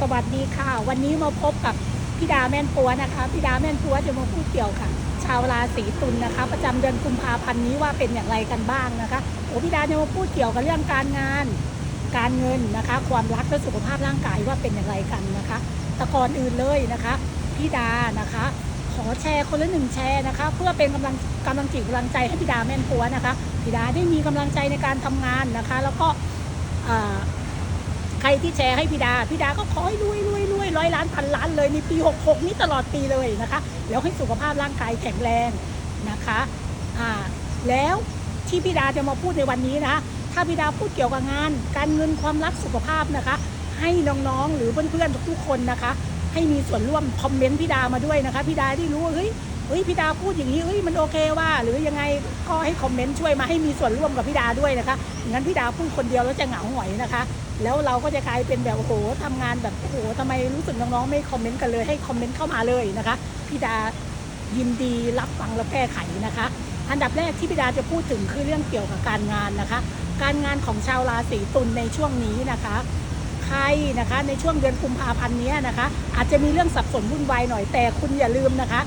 สวัสดีค่ะ วันนี้มาพบกับพี่ดาแม่นปัวนะคะพี่ดาแม่นปัวจะมาพูดเกี่ยวค่ะ ชาวราศีตุลนะคะ ประจำเดือนกุมภาพันธ์นี้ว่าเป็นอย่างไรกันบ้างนะคะโอ้พี่ดาจะมาพูดเกี่ยวกับเรื่องการงาน การเงินนะคะ ความรักและสุขภาพร่างกายว่าเป็นอย่างไรกันนะคะแต่ก่อนอื่นเลยนะคะพี่ดานะคะ ขอแชร์คนละหนึ่งแชร์นะคะ เพื่อเป็นกำลังกำลังจิตกำลังใจให้พี่ดาแม่นปัวนะคะพี่ดาได้มีกำลังใจในการทำงานนะคะ แล้วก็ ใครที่แชร์ให้พี่ดาพี่ดาก็ขอให้รวยรวยรวยร้อยล้านพันล้านเลยในปี 66 นี้ตลอดปีเลยนะคะ แล้วให้สุขภาพร่างกายแข็งแรงนะคะอ่าแล้วที่พี่ดาจะมาพูดในวันนี้นะถ้าพี่ดาพูดเกี่ยวกับงาน การเงินความรักสุขภาพนะคะ ให้น้องๆหรือเพื่อนๆทุกๆคนนะคะ ให้มีส่วนร่วมคอมเมนต์พี่ดามาด้วยนะคะพี่ดาได้รู้ว่าเฮ้ย เฮ้ยพี่ดาพูดอย่างนี้เฮ้ยมันโอเคว่า หรือยังไงก็ให้คอมเมนต์ช่วยมาให้มีส่วนร่วมกับพี่ดาด้วยนะคะงั้นพี่ดาพูดคนเดียวแล้วจะเหงาหงอยนะคะ แล้วเราก็จะกลายเป็นแบบโอ้โหทำงานแบบโอ้โหทำไมรู้สึกน้องๆไม่คอมเมนต์กันเลยให้คอมเมนต์เข้ามาเลยนะคะพี่ดายินดีรับฟังและแก้ไขนะคะ อันดับแรกที่พี่ดาจะพูดถึงคือเรื่องเกี่ยวกับการงานนะคะ การงานของชาวราศีตุลในช่วงนี้นะคะใครนะคะในช่วงเดือนกุมภาพันธ์นี้นะคะ อาจจะมีเรื่องสับสนวุ่นวายหน่อยแต่คุณอย่าลืมนะคะ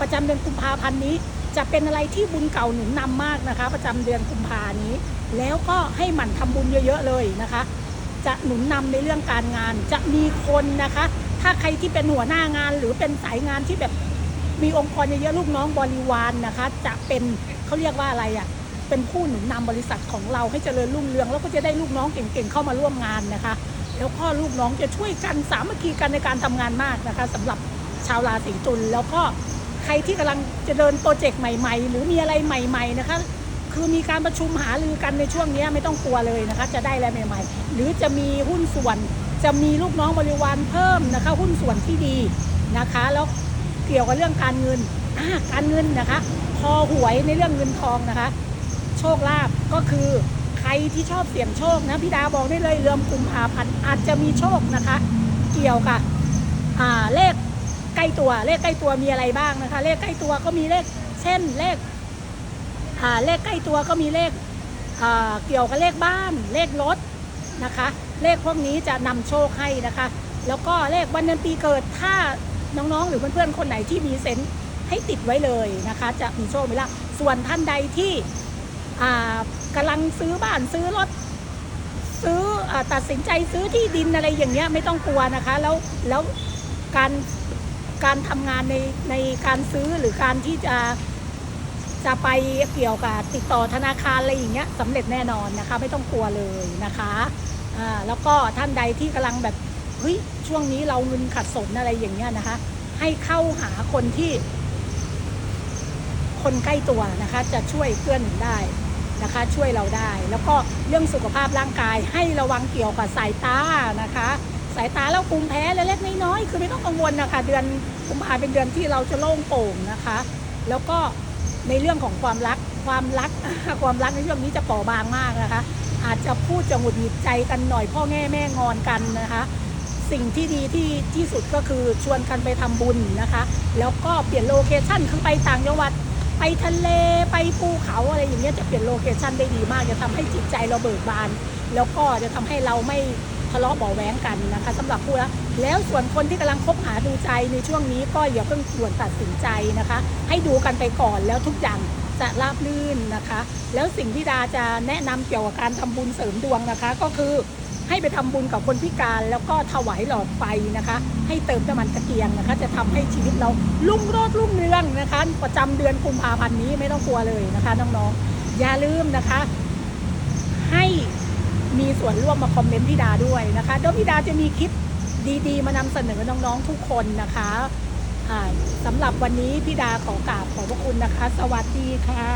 ประจำเดือนกุมภาพันธ์นี้ จะเป็นอะไรที่บุญเก่าหนุนนำมากนะคะ ประจำเดือนกุมภานี้ แล้วก็ให้หมั่นทำบุญเยอะๆเลยนะคะ จะหนุนนำในเรื่องการงาน จะมีคนนะคะ ถ้าใครที่เป็นหัวหน้างานหรือเป็นสายงานที่แบบมีองค์กรเยอะๆลูกน้องบริวารนนะคะ จะเป็นเขาเรียกว่าอะไรอะ่ะเป็นผู้หนุนนำบริษัทของเราให้เจริญรุ่งเรือง แล้วก็จะได้ลูกน้องเก่งๆเข้ามาร่วมงานนะคะ แล้วก็ลูกน้องจะช่วยกันสามัคคีกันในการทำงานมากนะคะสำหรับชาวราศีตุลแล้วก็ ใครที่กำลังจะเดินโปรเจกต์ใหม่ ๆ หรือมีอะไรใหม่ ๆ นะคะ คือมีการประชุมหารือกันในช่วงนี้ไม่ต้องกลัวเลยนะคะ จะได้อะไรใหม่ ๆ หรือจะมีหุ้นส่วนจะมีลูกน้องบริวารเพิ่มนะคะ หุ้นส่วนที่ดีนะคะ แล้วเกี่ยวกับเรื่องการเงินการเงินนะคะพอหวยในเรื่องเงินทองนะคะ โชคลาภก็คือใครที่ชอบเสี่ยงโชคนะพี่ดาบอกได้เลยเรือมกุมภาพันธ์อาจจะมีโชคนะคะ เกี่ยวกับเลข ใกล้ตัว เลขใกล้ตัวมีอะไรบ้างนะคะ เลขใกล้ตัวก็มีเลข เช่นเลขอ่าเลขใกล้ตัวก็มีเลขอ่าเกี่ยวกับเลขบ้าน เลขรถนะคะ เลขพวกนี้จะนำโชคให้นะคะ แล้วก็เลขวันเดือนปีเกิดถ้าน้องๆ หรือเพื่อนๆ คนไหนที่มีเซนส์ให้ติดไว้เลยนะคะ จะมีโชคไหมล่ะส่วนท่านใดที่อ่ากำลังซื้อบ้านซื้อรถซื้ออตัดสินใจซื้อที่ดินอะไรอย่างเงี้ยไม่ต้องกลัวนะคะ แล้วแล้วการ การทำงานในในการซื้อหรือการที่จะจะไปเกี่ยวกับติดต่อธนาคารอะไรอย่างเงี้ยสำเร็จแน่นอนนะคะ ไม่ต้องกลัวเลยนะคะอ่าแล้วก็ท่านใดที่กำลังแบบเฮ้ยช่วงนี้เราเงินขัดสนอะไรอย่างเงี้ยนะคะ ให้เข้าหาคนที่ คนใกล้ตัวนะคะ จะช่วยเพื่อนได้นะคะ ช่วยเราได้ แล้วก็เรื่องสุขภาพร่างกายให้ระวังเกี่ยวกับสายตานะคะ สายตาแล้วภูมิแพ้เล็กๆน้อยๆคือไม่ต้องกังวลนะคะเดือนกุมภาเป็นเดือนที่เราจะโล่งโปร่งนะคะ แล้วก็ในเรื่องของความรักความรักความรักในช่วงนี้จะเปราะบางมากนะคะ อาจจะพูดจะหงุดหงิดใจกันหน่อยพ่อแง่แม่งอนกันนะคะ สิ่งที่ดีที่ที่สุดก็คือชวนกันไปทำบุญนะคะ แล้วก็เปลี่ยนโลเคชั่นคือไปต่างจังหวัดไปทะเลไปภูเขาอะไรอย่างเงี้ยจะเปลี่ยนโลเคชั่นได้ดีมากจะทำให้จิตใจเราเบิกบาน แล้วก็จะทำให้เราไม่ ทะเลาะเบาะแว้งกันนะคะสำหรับผู้แล้วแล้วส่วนคนที่กำลังคบหาดูใจในช่วงนี้ก็อย่าเพิ่งด่วนตัดสินใจนะคะ ให้ดูกันไปก่อนแล้วทุกอย่างจะราบรื่นนะคะ แล้วสิ่งที่ดาจะแนะนำเกี่ยวกับการทำบุญเสริมดวงนะคะ ก็คือให้ไปทำบุญกับคนพิการแล้วก็ถวายหลอดไฟนะคะ ให้เติมน้ำมันตะเกียงนะคะ จะทำให้ชีวิตเรารุ่งโรจน์รุ่งเรืองนะคะ ประจำเดือนกุมภาพันธ์นี้ไม่ต้องกลัวเลยนะคะน้องๆอย่าลืมนะคะ ให้ มีส่วนร่วมมาคอมเมนต์พี่ดาด้วยนะคะเดี๋ยวพี่ดาจะมีคลิปดีๆ มานำเสนอน้องๆทุกคนนะคะสำหรับวันนี้พี่ดาขอกราบขอบพระคุณนะคะ สวัสดีค่ะ